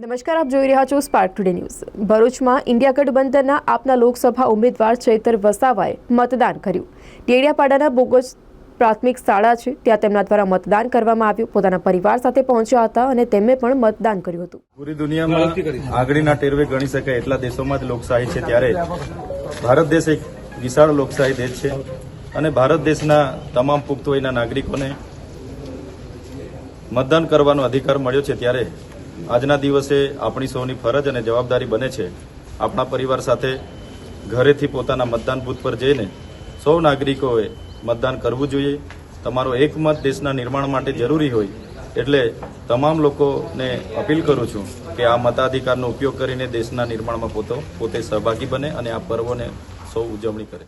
નમસ્કાર, આપ જોઈ રહ્યા છો સ્પાર્ક ટુડે ન્યૂઝ ભરૂચમાં ઇન્ડિયા ગઠબંધનના આપના લોકસભા ઉમેદવાર ચૈતર વસાવાએ મતદાન કર્યું. ટેડિયાપાડાના બોગસ પ્રાથમિક શાળા છે, ત્યાં તેમના દ્વારા મતદાન કરવામાં આવ્યું. પોતાના પરિવાર સાથે પહોંચ્યા હતા અને તેમણે પણ મતદાન કર્યું હતું. પૂરી દુનિયામાં આગળના ટેરવે ગણી શકાય એટલા દેશોમાં જ લોકશાહી છે ત્યારે ભારત દેશ એક વિશાળ લોકશાહી દેશ છે અને ભારત દેશના તમામ પુખ્ત વયના નાગરિકોને મતદાન કરવાનો અધિકાર મળ્યો છે ત્યારે આજના દિવસે આપણી સૌની ફરજ અને જવાબદારી બને છે. આપણા પરિવાર સાથે ઘરેથી પોતાના મતદાન બૂથ પર જઈને સૌ નાગરિકોએ મતદાન કરવું જોઈએ. તમારો એક મત દેશના નિર્માણ માટે જરૂરી હોય એટલે તમામ લોકોને અપીલ કરું છું કે આ મતાધિકારનો ઉપયોગ કરીને દેશના નિર્માણમાં પોતો, પોતે સહભાગી બને અને આ પર્વોને સૌ ઉજવણી કરે.